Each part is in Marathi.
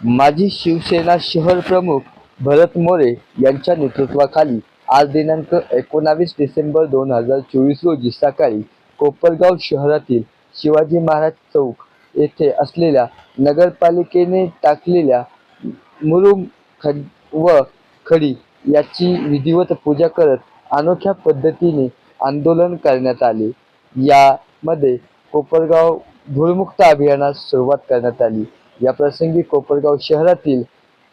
माजी शिवसेना शहर प्रमुख भरत मोरे यांच्या नेतृत्वाखाली आज दिनांक एकोणावीस डिसेंबर दोन हजार चोवीस रोजी सकाळी कोपरगाव शहरातील शिवाजी महाराज चौक येथे असलेल्या नगरपालिकेने टाकलेल्या मुरुम खड व खडी याची विधिवत पूजा करत अनोख्या पद्धतीने आंदोलन करण्यात आले. यामध्ये कोपरगाव धूळमुक्त अभियानास सुरुवात करण्यात आली. या प्रसंगी कोपरगाव शहरातील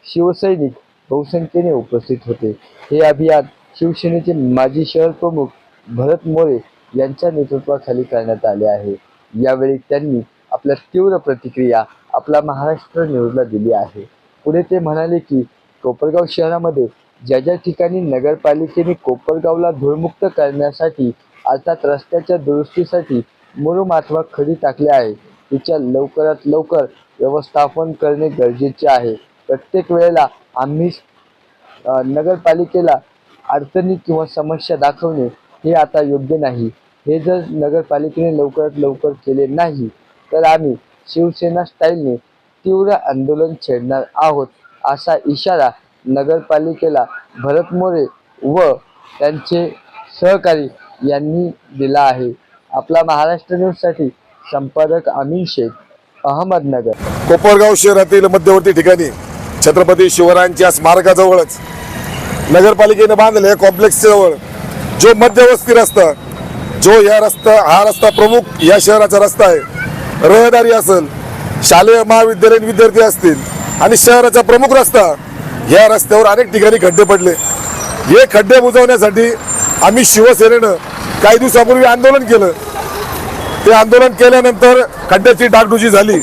शिवसैनिक बहुसंख्येने उपस्थित होते. हे अभियान शिवसेनेचे माजी शहर प्रमुख भरत मोरे यांच्या नेतृत्वाखाली करण्यात आले आहे. यावेळी त्यांनी आपल्या तीव्र प्रतिक्रिया आपला महाराष्ट्र न्यूजला दिली आहे. पुढे ते म्हणाले की कोपरगाव शहरामध्ये ज्या ज्या ठिकाणी नगरपालिकेने कोपरगावला धूळमुक्त करण्यासाठी अर्थात रस्त्याच्या दुरुस्तीसाठी मुरुम अथवा खडी टाकले आहे तिच्या लवकरात लवकर व्यवस्थापन करणे गरजेचे आहे. प्रत्येक वेळेला आम्ही नगरपालिकेला अडचणी किंवा समस्या दाखवणे हे आता योग्य नाही. हे जर नगरपालिकेने लवकरात लवकर केले नाही तर आम्ही शिवसेना स्टाईलने तीव्र आंदोलन छेडणार आहोत असा इशारा नगरपालिकेला भरत मोरे व त्यांचे सहकारी यांनी दिला आहे. आपला महाराष्ट्र न्यूजसाठी संपादक अमीन शेख. अहमदनगर. कोपरगाव शहरातील मध्यवर्ती ठिकाणी छत्रपती शिवरायांच्या स्मारकाजवळच नगरपालिकेने बांधले कॉम्प्लेक्स जवळ जो मध्यवस्ती रस्ता जो या रस्ता हा रस्ता प्रमुख या शहराचा रस्ता आहे रहदारी असेल शालेय महाविद्यालयीन विद्यार्थी असतील आणि शहराचा प्रमुख रस्ता या रस्त्यावर अनेक ठिकाणी खड्डे पडले. हे खड्डे बुजवण्यासाठी आम्ही शिवसेनेनं काही दिवसापूर्वी आंदोलन केलं. ते आंदोलन केल्यानंतर खड्ड्याची डागडुजी झाली.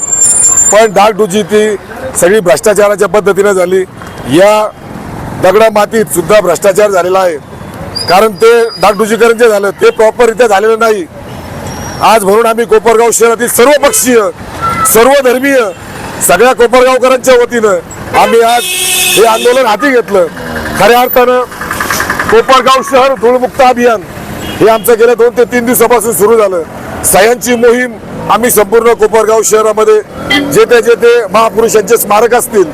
पण डागडुजी ती सगळी भ्रष्टाचाराच्या पद्धतीने झाली. या दगडा मातीत सुद्धा भ्रष्टाचार झालेला आहे. कारण ते डागडुजीकरण जे झालं. ते प्रॉपररित्या झालेलं नाही. आज म्हणून आम्ही कोपरगाव शहरातील सर्व पक्षीय सर्व धर्मीय सगळ्या कोपरगावकरांच्या वतीनं आम्ही आज हे आंदोलन हाती घेतलं. खऱ्या अर्थानं कोपरगाव शहर धूळमुक्त अभियान हे आमचं गेल्या दोन ते तीन दिवसापासून सुरू झालं. सह्यांची मोहीम आम्ही संपूर्ण कोपरगाव शहरामध्ये जेथे जेथे महापुरुषांचे स्मारक असतील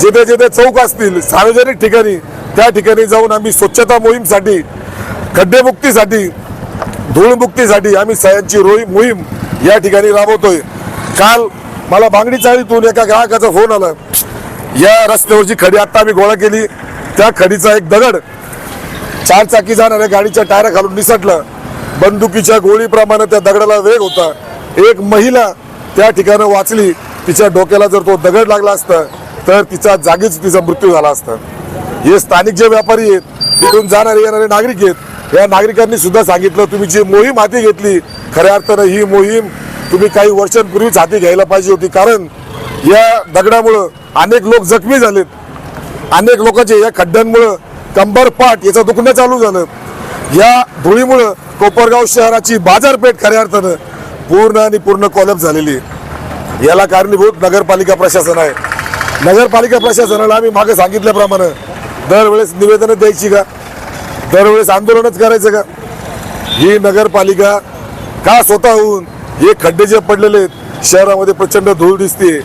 जेथे जेथे चौक असतील सार्वजनिक ठिकाणी त्या ठिकाणी जाऊन आम्ही स्वच्छता मोहीमसाठी खड्डेमुक्तीसाठी धूळमुक्तीसाठी आम्ही सह्यांची रोही मोहीम या ठिकाणी राबवतोय. काल मला बांगडी चाळीतून एका ग्राहकाचा फोन आला. या रस्त्यावरची खडी आत्ता आम्ही गोळा केली. त्या खडीचा एक दगड चार चाकी जाणाऱ्या गाडीच्या टायरा घालून निसटलं. बंदुकीच्या गोळीप्रमाणे त्या दगडाला वेग होता. एक महिला त्या ठिकाणी वाचली. तिच्या डोक्याला जर तो दगड लागला असता तर तिचा जागीच तिचा मृत्यू झाला असता. हे स्थानिक जे व्यापारी आहेत तिथून जाणारे येणारे नागरिक आहेत या नागरिकांनी सुद्धा सांगितलं तुम्ही जी मोहीम हाती घेतली खऱ्या अर्थानं ही मोहीम तुम्ही काही वर्षांपूर्वीच हाती घ्यायला पाहिजे होती. कारण या दगडामुळं अनेक लोक जखमी झालेत. अनेक लोकांचे या खड्ड्यांमुळं कंबर पाठ याचं दुखणं चालू झालं. या धुळीमुळं कोपरगाव शहराची बाजारपेठ खऱ्या अर्थानं पूर्ण आणि पूर्ण कॉलअप झालेली आहे. याला कारणीभूत नगरपालिका प्रशासन आहे. नगरपालिका प्रशासनाला आम्ही मागे सांगितल्याप्रमाणे दरवेळेस निवेदनं द्यायची का? दरवेळेस आंदोलनच करायचं का? ही नगरपालिका का स्वतःहून हे खड्डे जे पडलेले आहेत शहरामध्ये प्रचंड धूळ दिसते.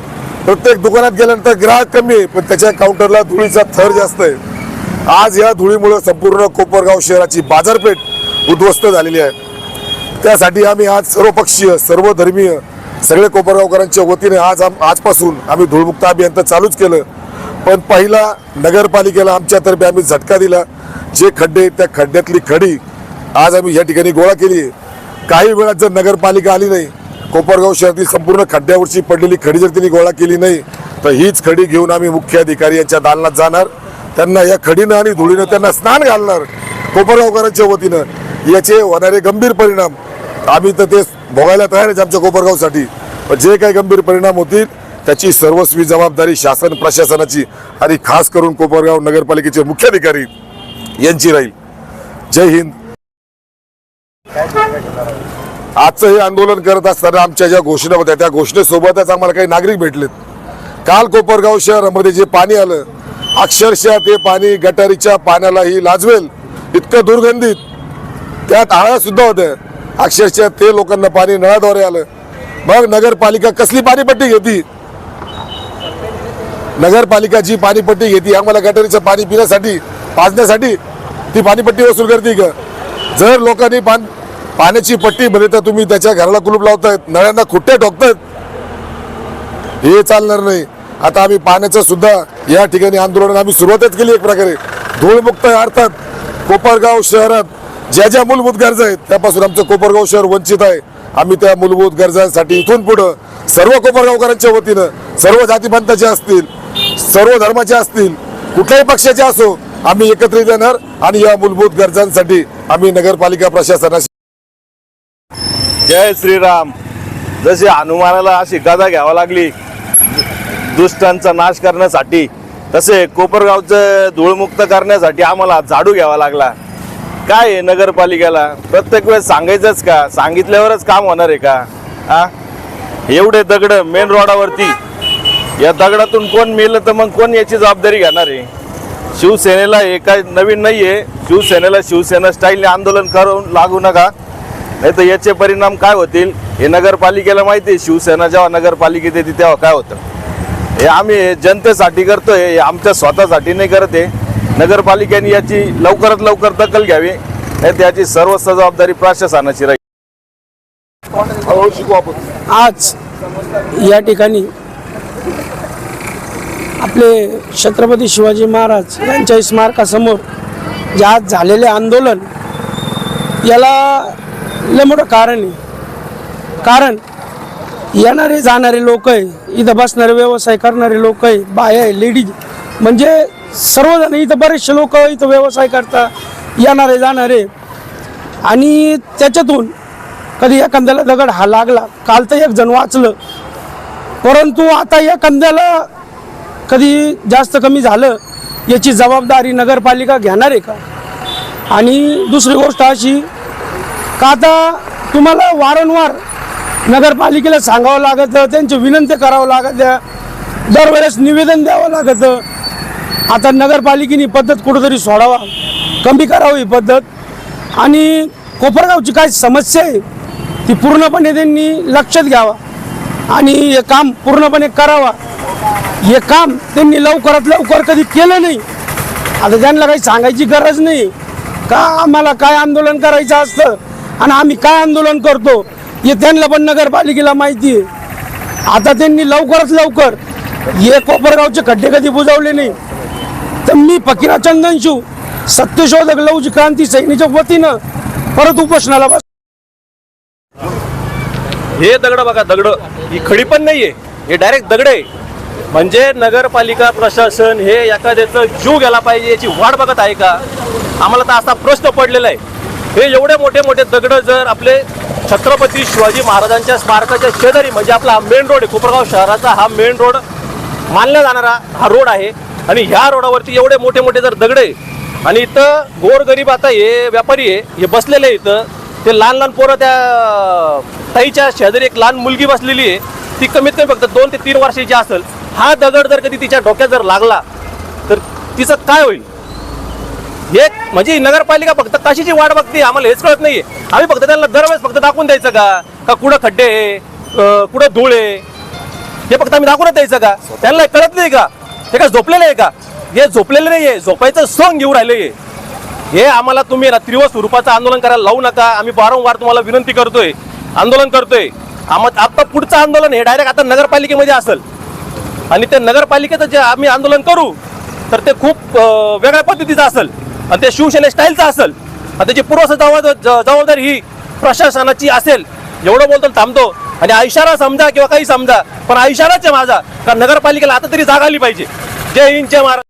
प्रत्येक दुकानात गेल्यानंतर ग्राहक कमी आहे पण त्याच्या काउंटरला धुळीचा थर जास्त आहे. आज या धुळीमुळे संपूर्ण कोपरगाव शहराची बाजारपेठ उद्ध्वस्त झालेली आहे. त्यासाठी आम्ही आज सर्वपक्षीय सर्वधर्मीय सर्व धर्मीय सगळे कोपरगावकरांच्या वतीने आज आम- आजपासून आम्ही धूळमुक्त अभियान तर चालूच केलं. पण पहिला नगरपालिकेला आमच्यातर्फे आम्ही झटका दिला. जे खड्डे त्या खड्ड्यातली खडी आज आम्ही या ठिकाणी गोळा केली काही वेळात जर नगरपालिका आली नाही कोपरगाव शहरातील संपूर्ण खड्ड्यावरची पडलेली खडी जर त्यांनी गोळा केली नाही तर हीच खडी घेऊन आम्ही मुख्य अधिकारी यांच्या दालनात जाणार. त्यांना या खडीनं आणि धुळीनं त्यांना स्नान घालणार. कोपरगावकरांच्या वतीनं याचे होणारे गंभीर परिणाम आम्ही तर ते भोगायला तयार आहेत आमच्या कोपरगावसाठी. पण जे काही गंभीर परिणाम होतील त्याची सर्वस्वी जबाबदारी शासन प्रशासनाची आणि खास करून कोपरगाव नगरपालिकेचे मुख्याधिकारी यांची राहील. जय हिंद. आजचं हे आंदोलन करत असताना आमच्या ज्या घोषणा होत्या त्या घोषणेसोबतच आम्हाला काही नागरिक भेटलेत. काल कोपरगाव शहरामध्ये जे पाणी आलं अक्षरशः ते पाणी गटारीच्या पाण्यालाही लाजवेल इतकं दुर्गंधित. त्यात टाळ्या सुद्धा होत्या अक्षरशः ते लोकांना पाणी नळाद्वारे आलं. मग नगरपालिका कसली पाणीपट्टी घेती? नगरपालिका जी पाणीपट्टी घेती आम्हाला गटरीचं पाणी पिण्यासाठी पाजण्यासाठी ती पाणीपट्टी वसूल करते का? जर लोकांनी पान पाण्याची पट्टी भरली तर तुम्ही त्याच्या घराला कुलूप लावतायत नळ्यांना खुट्टे ठोकतायत हे चालणार नाही. आता आम्ही पाण्याचं सुद्धा या ठिकाणी आंदोलन आम्ही सुरुवातच केली एक प्रकारे. धूळमुक्त अर्थात कोपरगाव शहरात. ज्या ज्या मूलभूत गरजा आहेत त्यापासून आमचं कोपरगाव शहर वंचित आहे. आम्ही त्या मूलभूत गरजांसाठी इथून पुढं सर्व कोपरगावकरांच्या वतीनं सर्व जातीपंथाचे असतील सर्व धर्माचे असतील कुठल्याही पक्षाचे असो आम्ही एकत्रित येणार आणि या मूलभूत गरजांसाठी आम्ही नगरपालिका प्रशासनाशी जय श्रीराम. जशी हनुमानाला अशी गदा घ्यावा लागली दुष्टांचा नाश करण्यासाठी तसे कोपरगावचं धूळमुक्त करण्यासाठी आम्हाला झाडू घ्यावा लागला. काय आहे नगरपालिकेला? प्रत्येक वेळेस सांगायचंच का? सांगितल्यावरच काम होणार आहे का? हा? एवढे दगड मेन रोडावरती या दगडातून कोण मेलं तर मग कोण याची जबाबदारी घेणार आहे? शिवसेनेला हे काय नवीन नाही आहे शिवसेनेला शिवसेना स्टाईलने आंदोलन करून लागू नका. नाही तर याचे परिणाम काय होतील? हे नगरपालिकेला माहिती आहे. शिवसेना जेव्हा नगरपालिकेत येते तेव्हा काय होतं? हे आम्ही जनतेसाठी करतोय. हे आमच्या स्वतःसाठी नाही करत आहे नगरपालिकेने याची लवकरात लवकर दखल घ्यावी नाही तर याची सर्वस्व जबाबदारी प्रशासनाची राहील. आज या ठिकाणी आपले छत्रपती शिवाजी महाराज यांच्या स्मारकासमोर जे आज झालेले आंदोलन याला लय मोठं कारण आहे. कारण येणारे जाणारे लोक आहे इथं बसणारे व्यवसाय करणारे लोक आहे बाया आहे लेडीज म्हणजे सर्वजण इथं बरेचसे लोक इथं व्यवसाय करता येणारे जाणारे. आणि त्याच्यातून कधी एखाद्याला दगड हा लागला काल तर एक जण वाचलं. परंतु आता एखाद्याला कधी जास्त कमी झालं याची जबाबदारी नगरपालिका घेणार आहे का? आणि दुसरी गोष्ट अशी का आता तुम्हाला वारंवार नगरपालिकेला सांगावं लागतं त्यांची विनंती करावं लागतं दरवेळेस निवेदन द्यावं लागतं आता नगरपालिकेने पद्धत कुठंतरी सोडावा कमी करावं ही पद्धत. आणि कोपरगावची काय समस्या आहे ती पूर्णपणे त्यांनी लक्षात घ्यावा आणि हे काम पूर्णपणे करावा. हे काम त्यांनी लवकरात लवकर कधी केलं नाही. आता त्यांना काही सांगायची गरज नाही. का आम्हाला काय आंदोलन करायचं असतं आणि आम्ही काय आंदोलन करतो हे त्यांना पण नगरपालिकेला माहिती आहे. आता त्यांनी लवकरात लवकर हे कोपरगावचे खड्डे कधी बुजवले नाही. तर मी फकीरा चंदनशू सत्यशोधक लवची क्रांती सैनीच्या वतीनं परत उपोषणाला बस हे दगड बघा दगड. ही खडी पण नाहीये. हे डायरेक्ट दगड आहे. म्हणजे नगरपालिका प्रशासन हे एखाद्याचं जीव गेला पाहिजे याची वाट बघत आहे का? आम्हाला तर असा प्रश्न पडलेला आहे. हे एवढे मोठे मोठे दगड जर आपले छत्रपती शिवाजी महाराजांच्या स्मारकाच्या शेजारी म्हणजे आपला हा मेन रोड आहे कोपरगाव शहराचा हा मेन रोड मानला जाणारा हा रोड आहे. आणि ह्या रोडावरती एवढे मोठे मोठे जर दगड आहे आणि इथं गोरगरीब आता हे व्यापारी आहे हे बसलेले आहे इथं ते लहान लहान पोरं त्या ताईच्या शेजारी एक लहान मुलगी बसलेली आहे ती कमीत कमी फक्त दोन ते तीन वर्षाची असेल. हा दगड जर कधी तिच्या डोक्यात जर लागला तर तिचं काय होईल? हे म्हणजे नगरपालिका फक्त कशाची वाट बघते आम्हाला हेच कळत नाही आम्ही फक्त त्यांना दरवेळेस फक्त दाखवून द्यायचं का? का कुठं खड्डे आहे? कुठं धूळ आहे? हे फक्त आम्ही दाखवूनच द्यायचं का? त्यांना कळत नाही का? हे का झोपलेलं आहे का? हे झोपलेलं नाही आहे झोपायचं सोंग घेऊन राहिले हे आम्हाला तुम्ही ना तीव्र स्वरूपाचं आंदोलन करायला लावू नका. आम्ही वारंवार तुम्हाला विनंती करतोय. आंदोलन करतोय. आम्हाला आता पुढचं आंदोलन हे डायरेक्ट आता नगरपालिकेमध्ये असेल. आणि ते नगरपालिकेचं जे आम्ही आंदोलन करू तर ते खूप वेगळ्या पद्धतीचं असेल. आणि ते शिवसेने स्टाईलचं असेल. आणि त्याची पूर्व जबाबदारी ही प्रशासनाची असेल. एवढं बोलतो थांबतो. आणि इशारा समजा किंवा काही समजा पण इशाराच आहे माझा. कारण नगरपालिकेला आता तरी जागा आली पाहिजे. जय हिंद जय महाराज